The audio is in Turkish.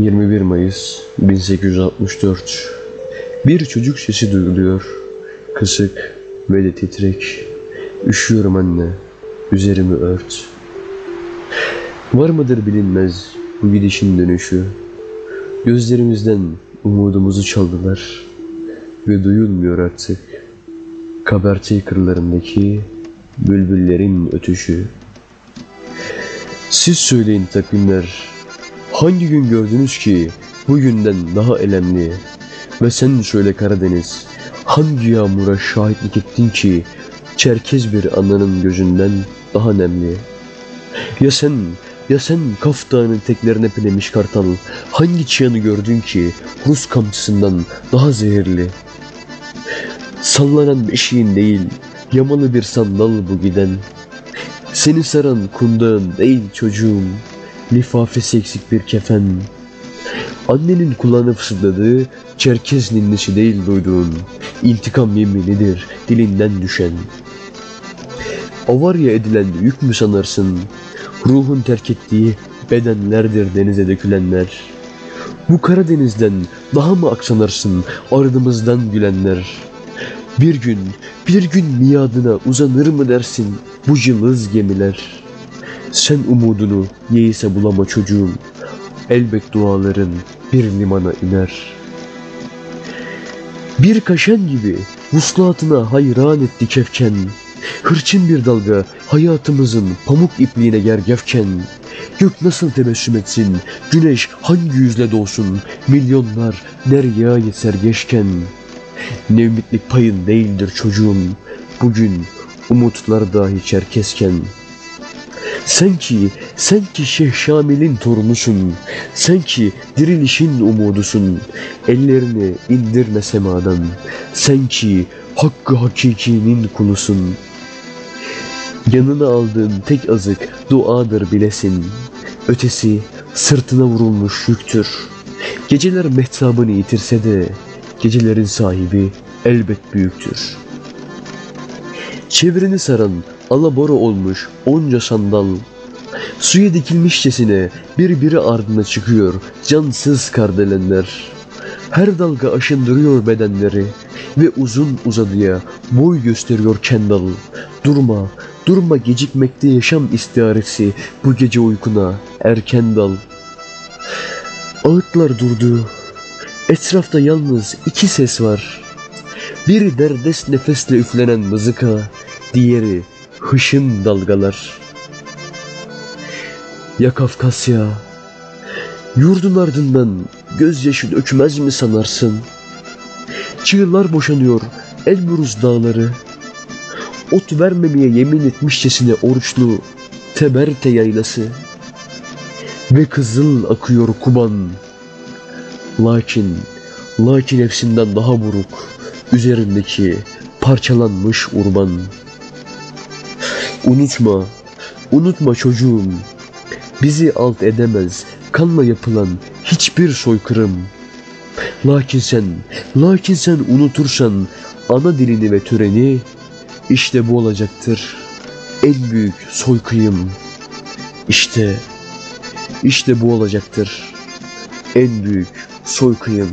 21 Mayıs 1864 Bir çocuk sesi duyuluyor. Kısık ve de titrek. Üşüyorum anne, üzerimi ört. Var mıdır bilinmez bu gidişin dönüşü. Gözlerimizden umudumuzu çaldılar ve duyulmuyor artık. Kaberte kırlarındaki bülbüllerin ötüşü. Siz söyleyin takvimler, hangi gün gördünüz ki bugünden daha elemli? Ve sen söyle Karadeniz, hangi yağmura şahitlik ettin ki Çerkez bir ananın gözünden daha nemli? Ya sen, ya sen Kaf Dağı'nın teklerine pinemiş kartal, hangi çıyanı gördün ki Rus kamçısından daha zehirli? Sallanan beşiğin değil, yamalı bir sandal bu giden. Seni saran kundağın değil çocuğum, lifafesi eksik bir kefen. Annenin kulağına fısıldadığı Çerkez ninnisi değil duyduğun, intikam yeminidir dilinden düşen. Avarya edilen yük mü sanarsın, ruhun terk ettiği bedenlerdir denize dökülenler. Bu Karadeniz'den daha mı aksanarsın ardımızdan gülenler? Bir gün, bir gün miadına uzanır mı dersin bu cılız gemiler? Sen umudunu yeğse bulama çocuğum. Elbet duaların bir limana iner. Bir kaşen gibi vuslatına hayran etti kefken. Hırçın bir dalga hayatımızın pamuk ipliğine gergefken. Gök nasıl tebessüm etsin, güneş hangi yüzle doğsun, milyonlar deryayı sergeçken. Ne ümitlik payın değildir çocuğum, bugün umutlar dahi çerkesken. Sen ki, sen ki Şeyh Şamil'in torunusun, sen ki dirilişin umudusun, ellerini indirme semadan, sen ki hakkı hakikinin kulusun. Yanına aldığın tek azık duadır bilesin, ötesi sırtına vurulmuş yüktür. Geceler mehtabını yitirse de, gecelerin sahibi elbet büyüktür. Çevreni saran alabora olmuş onca sandal, suya dikilmişçesine birbiri ardına çıkıyor cansız kardelenler. Her dalga aşındırıyor bedenleri ve uzun uzadıya boy gösteriyor kendal. Durma, durma gecikmekte yaşam istiharesi bu gece uykuna erken dal. Ağıtlar durdu, Etrafta yalnız iki ses var. Biri derdest nefesle üflenen mızıka, diğeri hışın dalgalar. Ya Kafkasya, yurdun ardından gözyaşı dökmez mi sanarsın? Çığlar boşanıyor Elburuz dağları. Ot vermemeye yemin etmişçesine oruçlu Teberte yaylası. Ve kızıl akıyor Kuban. Lakin, lakin hepsinden daha buruk, üzerindeki parçalanmış urban. Unutma, unutma çocuğum, bizi alt edemez kanla yapılan hiçbir soykırım. Lakin sen, lakin sen unutursan ana dilini ve töreni, işte bu olacaktır en büyük soykıyım. İşte, işte bu olacaktır en büyük soykıyım.